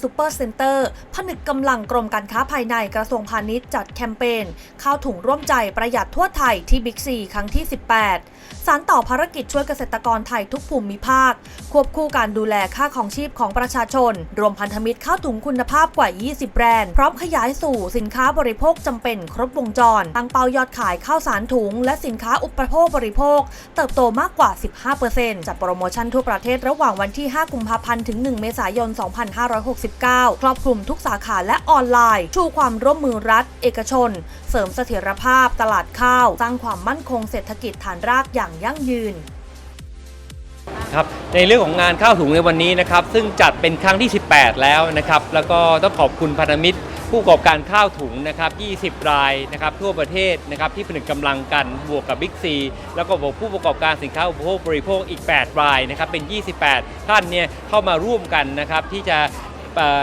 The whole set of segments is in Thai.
Super Center ผนึกกำลังกรมการค้าภายในกระทรวงพาณิชย์จัดแคมเปญข้าวถุงร่วมใจประหยัดทั่วไทยที่บิ๊กซีครั้งที่ 18 สารต่อภารกิจช่วยเกษตรกรไทยทุกภูมิภาค ควบคู่การดูแลค่าของชีพของประชาชน รวมพันธมิตรข้าวถุงคุณภาพกว่า 20 แบรนด์ พร้อมขยายสู่สินค้าบริโภคจำเป็นครบวงจร ตั้งเป้ายอดขายข้าวสารถุง และสินค้าอุปโภคบริโภค เติบโตมากกว่า 15%จัดโปรโมชั่นทั่วประเทศระหว่างวันที่ 5 กุมภาพันธ์ ถึง 1 เมษายน 256 2569 ครอบคลุมทุกสาขาและออนไลน์ ชูความร่วมมือรัฐ เอกชน เสริมเสถียรภาพตลาดข้าว สร้างความมั่นคงเศรษฐกิจฐานรากอย่างยั่งยืนครับในเรื่องของงานข้าวถุงในวันนี้นะครับซึ่งจัดเป็นครั้งที่ 18 แล้วนะครับแล้วก็ต้องขอบคุณพันธมิตร ผู้ประกอบการข้าวถุงนะครับ 20 รายนะครับทั่วประเทศนะครับที่ผนึกกำลังกันบวกกับบิ๊กซีแล้วก็บวกผู้ประกอบการสินค้าอุปโภคบริโภคอีก 8 รายนะครับเป็น 28 ท่านเนี่ยเข้ามาร่วมกันนะครับที่จะ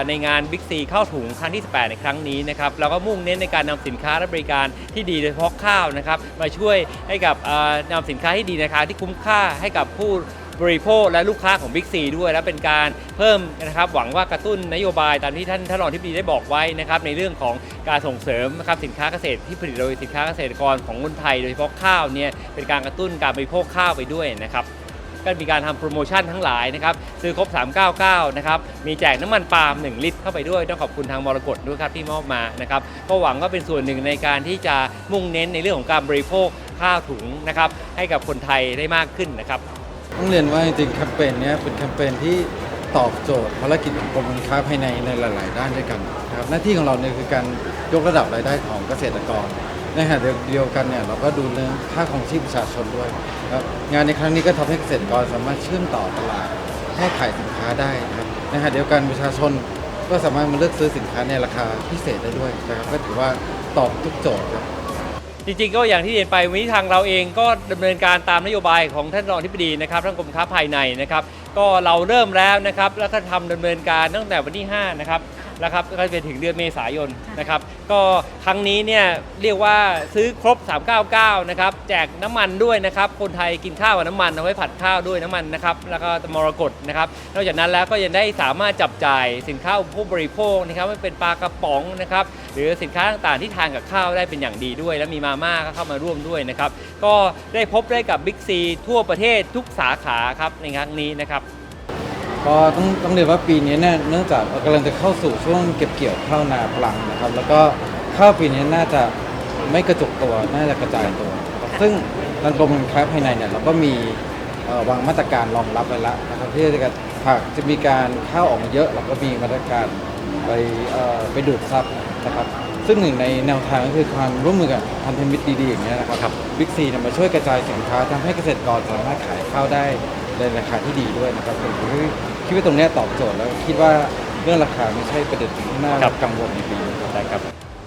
ในงานบิ๊กซีข้าวถุงครั้งที่ 18 ในครั้งนี้นะครับเราก็มุ่งเน้นในการนำสินค้าและบริการที่ดีโดยเฉพาะข้าวนะครับมาช่วยให้กับเอ่อนำสินค้าที่ดีในราคาที่คุ้มค่าให้กับผู้บริโภคและลูกค้าของ Big C ด้วย และเป็นการเพิ่มนะครับหวังว่ากระตุ้นนโยบายตามที่ท่านท่านรองที่ดีได้บอกไว้นะครับในเรื่องของการส่งเสริมนะครับสินค้าเกษตรที่ผลิตโดยสินค้าเกษตรกรของคนไทย โดยเฉพาะข้าวเนี่ยเป็นการกระตุ้นการบริโภคข้าวไปด้วยนะครับ ก็มีการทำโปรโมชั่นทั้งหลายนะครับซื้อครบ 399 นะครับ มีแจกน้ำมันปาล์ม 1 ลิตรเข้าไปด้วย ต้องขอบคุณทางมรกตด้วยครับที่มอบมานะครับ ก็หวังว่าเป็นส่วนหนึ่งในการที่จะมุ่งเน้นในเรื่องของการบริโภคข้าวถุงนะครับให้กับคนไทยได้มากขึ้นนะครับ ต้องเรียนว่าจริงๆแคมเปญเนี้ยเป็นแคมเปญที่ตอบโจทย์ภารกิจของกรมการค้าภายในในหลาย ๆ ด้านด้วยกันนะครับหน้าที่ของเราเนี่ยคือการยกระดับรายได้ของเกษตรกร ในขณะเดียวกันเนี่ยเราก็ดูเรื่องค่าของชีพประชาชนด้วยครับงานในครั้งนี้ก็ทำให้เกษตรกรสามารถเชื่อมต่อตลาดให้ขายสินค้าได้นะครับในขณะเดียวกันประชาชนก็สามารถมาเลือกซื้อสินค้าในราคาพิเศษได้ด้วยนะครับก็ถือว่าตอบทุกโจทย์ครับจริงๆก็อย่างที่เรียนไปวันนี้ทางเราเองก็ดำเนินการตามนโยบายของท่านรองที่ปดีนะครับท่านกรมค้าภายในนะครับ ก็เราเริ่มแล้วนะครับ แล้วก็ทำดำเนินการตั้งแต่วันที่5นะครับ นะครับก็ไปถึงเดือนเมษายนนะครับก็ครั้งนี้เนี่ยเรียกว่าซื้อครบ 399 นะครับแจกน้ำมันด้วยนะครับคนไทยกินข้าวกับน้ำมันเอาไว้ผัดข้าวด้วยน้ำมันนะครับแล้วก็มรกตนะครับนอกจากนั้นแล้วก็ยังได้สามารถจับจ่ายสินค้าอุปโภคบริโภคนะครับไม่เป็นปลากระป๋องนะครับหรือสินค้าต่างๆที่ทานกับข้าวได้เป็นอย่างดีด้วย และมีมาม่าก็เข้ามาร่วมด้วยนะครับก็ได้พบได้กับบิ๊กซีทั่วประเทศทุกสาขาครับในครั้งนี้นะครับ ก็ต้องต้องเรียนว่าปีนี้เนี่ยเนื่องจากเรากำลังจะเข้าสู่ช่วงเก็บเกี่ยวข้าวนาปลังนะครับ แล้วก็ข้าวปีนี้น่าจะไม่กระจุกตัวน่าจะกระจายตัวนะครับซึ่งทางกรมการค้าภายในเนี่ยเราก็มีเอ่อวางมาตรการรองรับไว้แล้วนะครับที่จะหากจะมีการข้าวออกมาเยอะเราก็มีมาตรการไปเอ่อไปดูดซับนะครับ ซึ่งหนึ่งในแนวทางก็คือความร่วมมือกับพันธมิตรดีๆอย่างเงี้ยนะครับบิ๊กซีเนี่ยมาช่วยกระจายสินค้าทำให้เกษตรกรสามารถขายข้าวได้ในราคาที่ดีด้วยนะครับผม คิดว่าตรงเนี้ยตอบโจทย์แล้วคิดว่าเรื่องราคาไม่ใช่ประเด็นที่น่าครับ กังวลในปีนี้ครับ ได้ครับ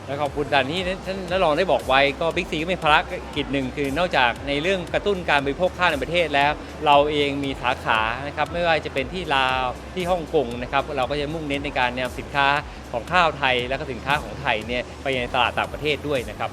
และขอบคุณการที่ท่านท่านรองได้บอกไว้ก็บิ๊กซีก็มีภารกิจหนึ่งคือนอกจากในเรื่องกระตุ้นการบริโภคข้าวในประเทศแล้ว เราเองมีสาขานะครับไม่ว่าจะเป็นที่ลาวที่ฮ่องกงนะครับเราก็จะมุ่งเน้นในการนำสินค้าของข้าวไทย และก็สินค้าของไทยเนี่ยไปยังตลาดต่างประเทศด้วยนะครับ